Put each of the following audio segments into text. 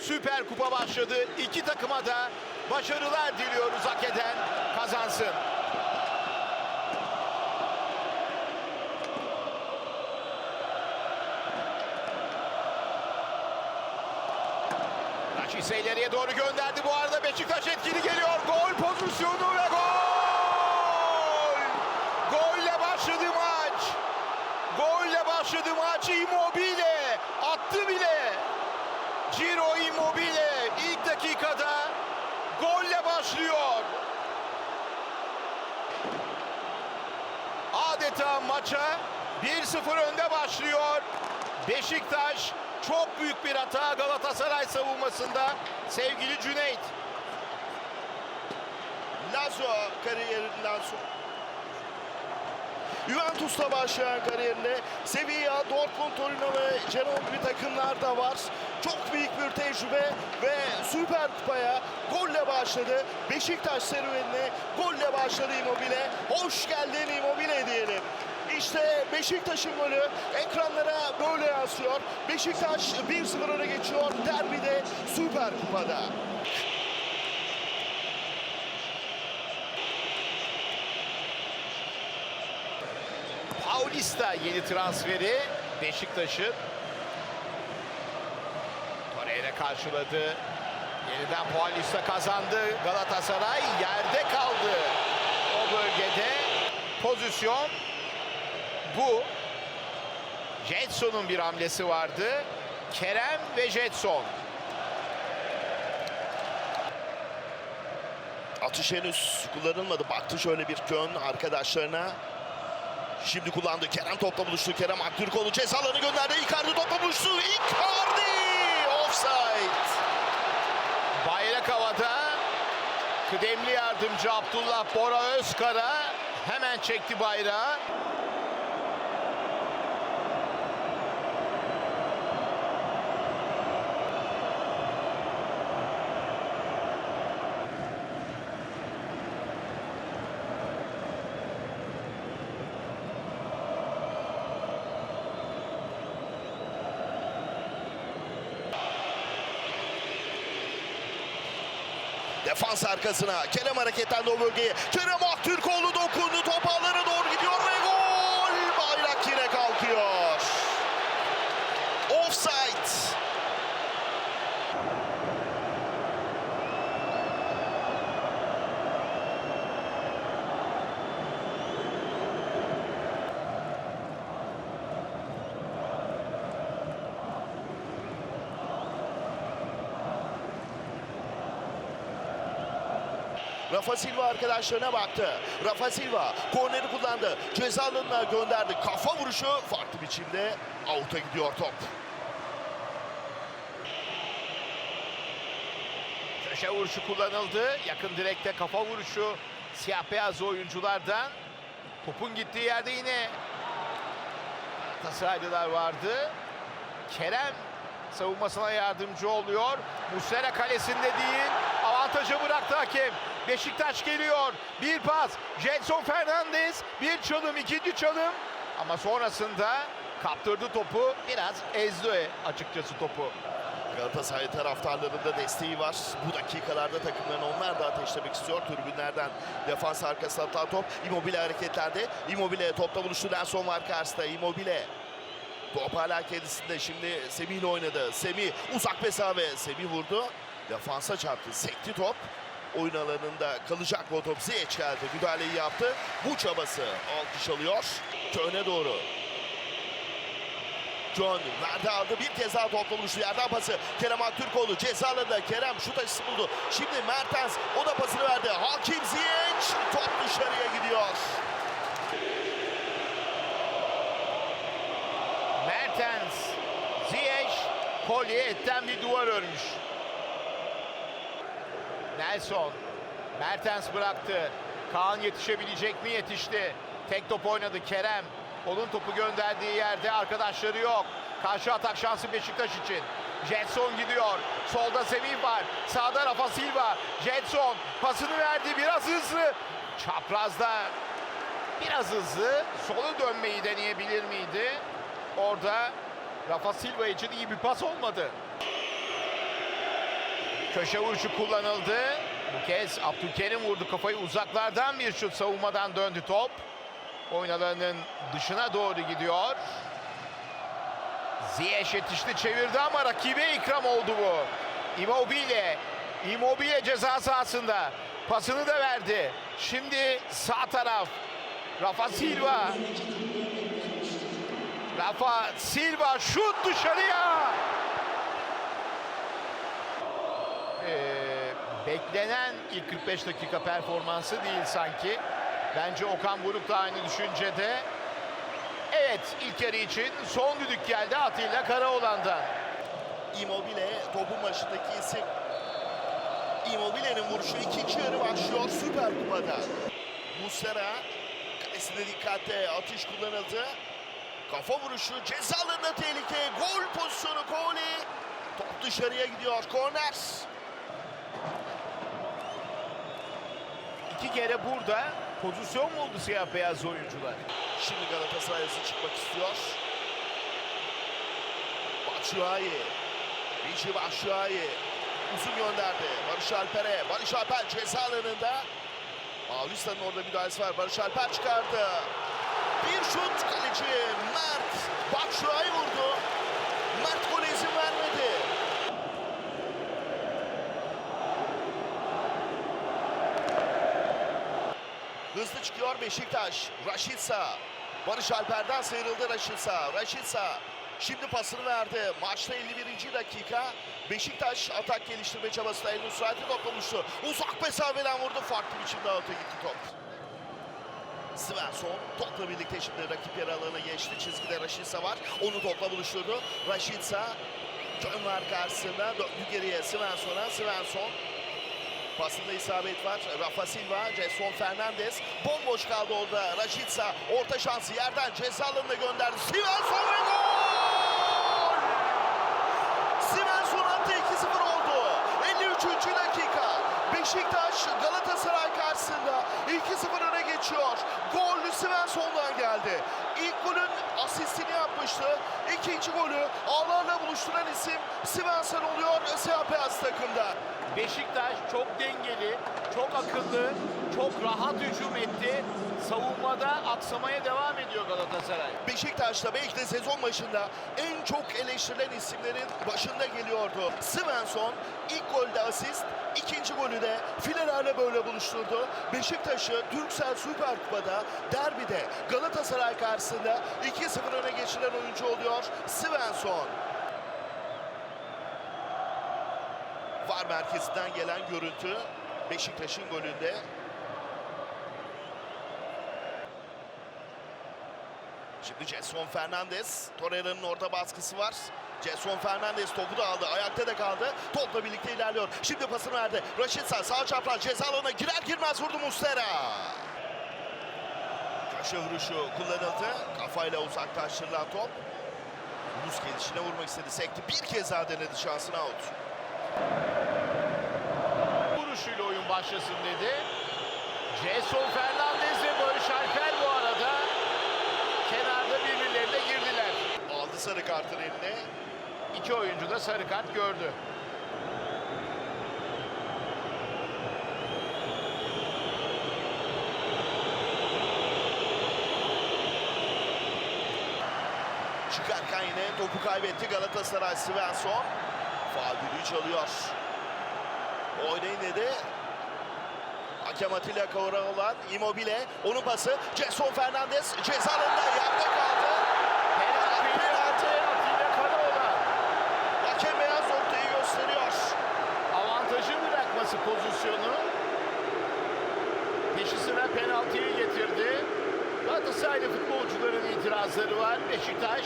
Süper Kupa başladı. İki takıma da başarılar diliyoruz hak eden kazansın. Raşitse ileriye doğru gönderdi. Bu arada Beşiktaş etkili geliyor. Gol pozisyonu ve gol! Golle başladı maç. Golle başladı maç. Immobile attı bile. Ciro Immobile ilk dakikada golle başlıyor. Adeta maça 1-0 önde başlıyor. Beşiktaş çok büyük bir hata Galatasaray savunmasında sevgili Cüneyt. Lazo kariyerinden sonra Juventus'ta başlayan kariyerine Sevilla, Dortmund, Torino ve Genoa gibi takımlar da var. Çok büyük bir tecrübe ve Süper Kupa'ya golle başladı. Beşiktaş serüvenine golle başladı Immobile. Hoş geldin Immobile diyelim. İşte Beşiktaş'ın golü ekranlara böyle yansıyor. Beşiktaş 1-0 öne geçiyor derbide Süper Kupa'da. Paulista yeni transferi Beşiktaş'ın. Torreira karşıladı. Yeniden Paulista kazandı. Galatasaray yerde kaldı. O bölgede pozisyon bu. Jetson'un bir hamlesi vardı. Kerem ve Jetson. Atış henüz kullanılmadı. Baktı şöyle bir kön arkadaşlarına. Şimdi kullandı. Kerem topla buluştu. Kerem Aktürkoğlu ceza alanı gönderdi. Icardi topla buluştu. Icardi! Offside. Bayrak havada. Kıdemli yardımcı Abdullah Bora Özkara hemen çekti bayrağı. Defans arkasına. Kerem hareketlendi o bölgeye. Kerem Aktürkoğlu dokundu. Top ağlara doğru gidiyor ve gol! Bayrak yine kalkıyor. Offside. Rafa Silva arkadaşlarına baktı. Rafa Silva korneri kullandı. Ceza alanına gönderdi. Kafa vuruşu farklı biçimde out'a gidiyor top. Köşe vuruşu kullanıldı. Yakın direkte kafa vuruşu siyah beyaz oyunculardan. Topun gittiği yerde yine Galatasaraylılar vardı. Kerem savunmasına yardımcı oluyor. Muslera kalesinde değil. Avantajı bıraktı hakem. Beşiktaş geliyor. Bir pas. Jetson Fernandez. Bir çalım, ikinci çalım. Ama sonrasında kaptırdı topu. Biraz ezdi açıkçası topu. Galatasaray taraftarlarında desteği var. Bu dakikalarda takımlarını onlar da ateşlemek istiyor. Tribünlerden defans arkasına atılan top. Immobile hareketlerde. Immobile topla buluştu. Nelson var karşısında. Immobile. Top hala kendisinde. Şimdi Semih ile oynadı. Semih uzak mesafe. Semih vurdu. Defansa çarptı. Sekti top. Oyun alanında kalacak top. Ziyech geldi. Müdahaleyi yaptı. Bu çabası alkış alıyor. Köne doğru. John verdi aldı bir kez daha topla buluştu yerden pası Kerem Aktürkoğlu ceza alanında Kerem şut açısı buldu şimdi Mertens o da pasını verdi Hakim Ziyech top dışarıya gidiyor Mertens, Ziyech, kolye etten bir duvar örmüş. Nelson, Mertens bıraktı. Kaan yetişebilecek mi? Yetişti. Tek top oynadı Kerem. Onun topu gönderdiği yerde arkadaşları yok. Karşı atak şansı Beşiktaş için. Jetson gidiyor. Solda Semih var. Sağda Rafa Silva. Jetson pasını verdi. Biraz hızlı. Çaprazda biraz hızlı. Sola dönmeyi deneyebilir miydi? Orada Rafa Silva için iyi bir pas olmadı. Köşe vuruşu kullanıldı. Bu kez Abdülkerim vurdu kafayı uzaklardan bir şut savunmadan döndü top. Oyun alanının dışına doğru gidiyor. Ziyech yetişti çevirdi ama rakibe ikram oldu bu. Immobile. Immobile ceza sahasında. Pasını da verdi. Şimdi sağ taraf. Rafa Silva. Rafa Silva şut dışarıya. Beklenen ilk 45 dakika performansı değil sanki. Bence Okan Buruk da aynı düşüncede. Evet ilk yarı için son düdük geldi Atilla Karaoğlan'dan. Immobile topun başındaki isim. Immobile'nin vuruşu ikinci yarı başlıyor Süper Kupa'da. Muslera kalesine dikkatle atış kullanıldı. Kafa vuruşu ceza alanında tehlike. Gol pozisyonu Koli. Top dışarıya gidiyor. Korner. İki kere burada pozisyon buldu siyah beyaz oyuncular. Şimdi Galatasaray çıkmak istiyor. Batshuayi. Vichy Batshuayi. Uzun gönderdi. Barış Alper'e. Barış Alper ceza alanında. Paulista'nın orada müdahalesi var. Barış Alper çıkardı. Bir şut kaleci Mert. Batshuayi vurdu. Mert gole izin vermedi. Hızlı çıkıyor Beşiktaş. Raşitsa. Barış Alper'den sıyrıldı Raşitsa. Raşitsa şimdi pasını verdi. Maçta 51. dakika. Beşiktaş atak geliştirme çabasında El Nusrat'ı toplamıştı. Uzak mesafeden vurdu. Farklı biçimde alta gitti top. Svensson topla birlikte şimdi rakip yer alanına geçti. Çizgide Raşitsa var. Onu topla buluşturdu. Raşitsa John var karşısında. Döndü geriye Svensson'a. Svensson Pasında isabet var. Rafa Silva, Jason Fernandez. Bomboş kaldı orada. Raşitsa orta şansı yerden ceza alanına gönderdi. Svensson ve Beşiktaş Galatasaray karşısında 2-0 öne geçiyor. Gol Svensson'dan geldi. İlk golün asistini yapmıştı. İkinci golü ağlarla buluşturan isim Svensson oluyor Siyah Beyaz takımda. Beşiktaş çok dengeli, çok akıllı, çok rahat hücum etti. Savunmada aksamaya devam ediyor Galatasaray. Beşiktaş'ta belki de sezon başında en çok eleştirilen isimlerin başında geliyordu. Svensson ilk golde asist, ikinci golü de filelerle böyle buluşturdu. Beşiktaş'ı Türksel Süper Kupa'da derbide Galatasaray karşısında 2-0 öne geçiren oyuncu oluyor Svensson. VAR merkezinden gelen görüntü Beşiktaş'ın golünde. Şimdi Jason Fernandez. Torreira'nın orada baskısı var. Jason Fernandez topu da aldı. Ayakta da kaldı. Topla birlikte ilerliyor. Şimdi pasını verdi. Raşitsa sağ çapraz ceza alanına girer girmez vurdu Muslera. Köşe vuruşu kullanıldı. Kafayla uzaklaştırılan top. Yunus gelişine vurmak istedi. Sekti. Bir kez daha denedi şansını out. Vuruşuyla oyun başlasın dedi. Jason Fernandez ve Barış Alper bu arada kenarda birbirlerine girdiler. Aldı sarı kartın eline. İki oyuncu da sarı kart gördü. Çıkarken yine topu kaybetti Galatasaray Svensson. Faal çalıyor. Oynayın dedi. Hakem Atilla Kavraoğlan, Immobile, onun pası. Jason Fernandez ceza alanında yerde kaldı. Penaltı, penaltı Atilla Karaoğlan. Hakem beyaz noktayı gösteriyor. Avantajı bırakması pozisyonu. Peşi sıra penaltıyı getirdi. Galatasaraylı futbolcuların itirazları var. Beşiktaş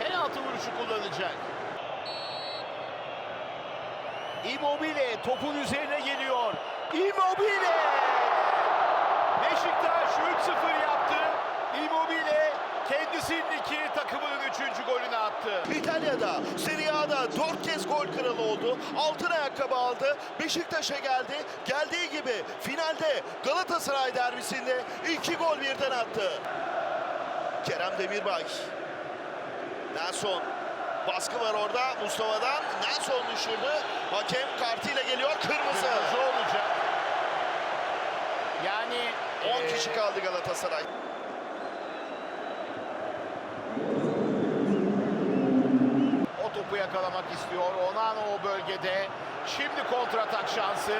penaltı vuruşu kullanacak. Immobile topun üzerine geliyor. Immobile! Beşiktaş 3-0 yaptı. Immobile kendisinin iki takımının üçüncü golünü attı. İtalya'da, Serie A'da dört kez gol kralı oldu. Altın ayakkabı aldı. Beşiktaş'a geldi. Geldiği gibi finalde Galatasaray derbisinde iki gol birden attı. Kerem Demirbay. Nelson. Baskı var orada Mustafa'dan. Nelson düşürdü. Hakem kartıyla geliyor. Kırmızı. Kırmızı olacak. 10 kişi kaldı Galatasaray. O topu yakalamak istiyor. Onana o bölgede. Şimdi kontratak şansı.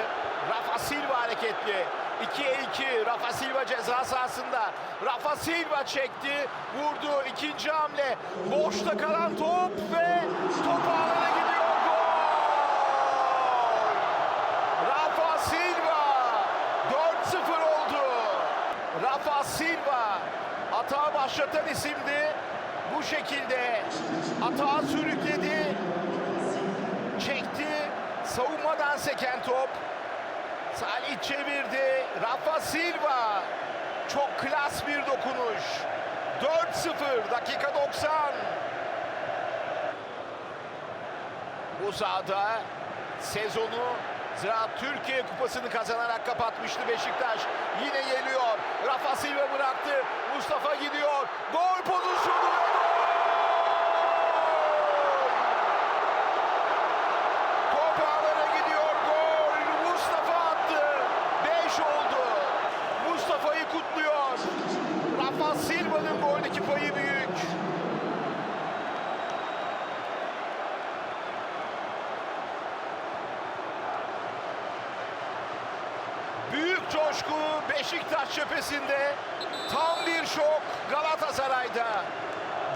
Rafa Silva hareketli. 2'ye 2. Rafa Silva ceza sahasında. Rafa Silva çekti. Vurdu. ikinci hamle. Boşta kalan top ve top ağlara gidiyor. Gol! Rafa Silva 4-0 oldu. Rafa Silva atağı başlatan isimdi. Bu şekilde atağı sürükledi. Çekti. Savunmadan seken top. Salih çevirdi. Rafa Silva. Çok klas bir dokunuş. 4-0 dakika 90. Bu sahada sezonu Ziraat Türkiye Kupası'nı kazanarak kapatmıştı Beşiktaş. Yine geliyor. Rafa Silva bıraktı. Mustafa gidiyor. Gol pozisyonu ve gol! Top ağlara gidiyor. Gol! Mustafa attı. 5 oldu. Mustafa'yı kutluyor. Rafa Silva'nın goldeki payı büyük. Büyük coşku Beşiktaş cephesinde. Tam bir şok Galatasaray'da.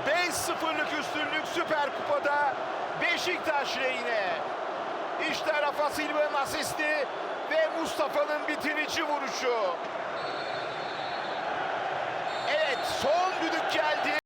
5-0'lık üstünlük Süper Kupa'da Beşiktaş lehine. İşte Rafa Silva'nın asisti ve Mustafa'nın bitirici vuruşu. Evet son düdük geldi.